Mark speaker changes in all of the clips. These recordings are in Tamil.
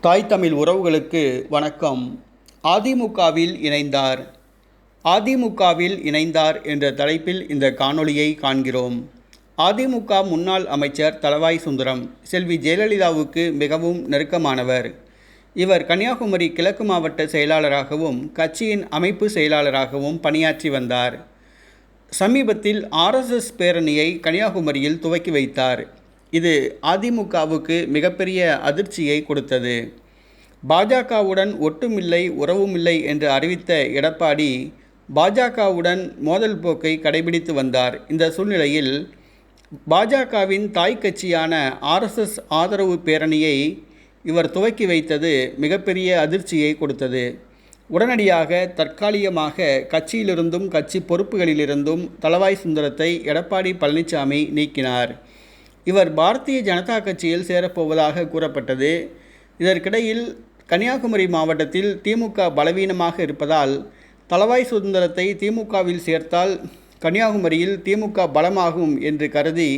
Speaker 1: தாய் தமிழ் உறவுகளுக்கு வணக்கம். அதிமுகவில் இணைந்தார். அதிமுகவில் இணைந்தார் என்ற தலைப்பில் இந்த காணொளியை காண்கிறோம். அதிமுக முன்னாள் அமைச்சர் தளவாய் சுந்தரம் செல்வி ஜெயலலிதாவுக்கு மிகவும் நெருக்கமானவர். இவர் கன்னியாகுமரி கிழக்கு மாவட்ட செயலாளராகவும் கட்சியின் அமைப்பு செயலாளராகவும் பணியாற்றி வந்தார். சமீபத்தில் ஆர்எஸ்எஸ் பேரணியை கன்னியாகுமரியில் துவக்கி வைத்தார். இது அதிமுகவுக்கு மிகப்பெரிய அதிர்ச்சியை கொடுத்தது. பாஜகவுடன் ஒட்டுமில்லை உறவுமில்லை என்று அறிவித்த எடப்பாடி பாஜகவுடன் மோதல் போக்கை கடைபிடித்து வந்தார். இந்த சூழ்நிலையில் பாஜகவின் தாய் கட்சியான ஆர்எஸ்எஸ் ஆதரவு பேரணியை இவர் துவக்கி வைத்தது மிகப்பெரிய அதிர்ச்சியை கொடுத்தது. உடனடியாக தற்காலிகமாக கட்சியிலிருந்தும் கட்சி பொறுப்புகளிலிருந்தும் தளவாய் சுந்தரத்தை எடப்பாடி பழனிசாமி நீக்கினார். இவர் பாரதிய ஜனதா கட்சியில் சேரப்போவதாக கூறப்பட்டது. இதற்கிடையில் கன்னியாகுமரி மாவட்டத்தில் திமுக பலவீனமாக இருப்பதால் தளவாய் சுதந்திரத்தை திமுகவில் சேர்த்தால் கன்னியாகுமரியில் திமுக பலமாகும் என்று கருதி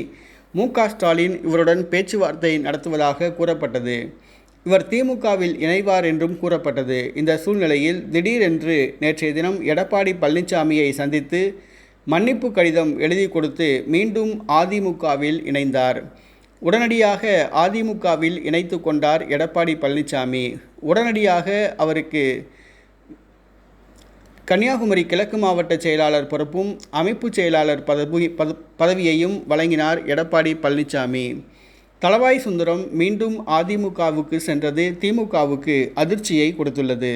Speaker 1: மு க ஸ்டாலின் இவருடன் பேச்சுவார்த்தை நடத்துவதாக கூறப்பட்டது. இவர் திமுகவில் இணைவார் என்றும் கூறப்பட்டது. இந்த சூழ்நிலையில் திடீரென்று நேற்றைய தினம் எடப்பாடி பழனிசாமியை சந்தித்து மன்னிப்பு கடிதம் எழுதி கொடுத்து மீண்டும் அதிமுகவில் இணைந்தார். உடனடியாக அதிமுகவில் இணைத்து கொண்டார் எடப்பாடி பழனிசாமி. உடனடியாக அவருக்கு கன்னியாகுமரி கிழக்கு மாவட்ட செயலாளர் பொறுப்பும் அமைப்பு செயலாளர் பதவி பதவியையும் வழங்கினார் எடப்பாடி பழனிசாமி. தளவாய் சுந்தரம் மீண்டும் அதிமுகவுக்கு சென்றது திமுகவுக்கு அதிர்ச்சியை கொடுத்துள்ளது.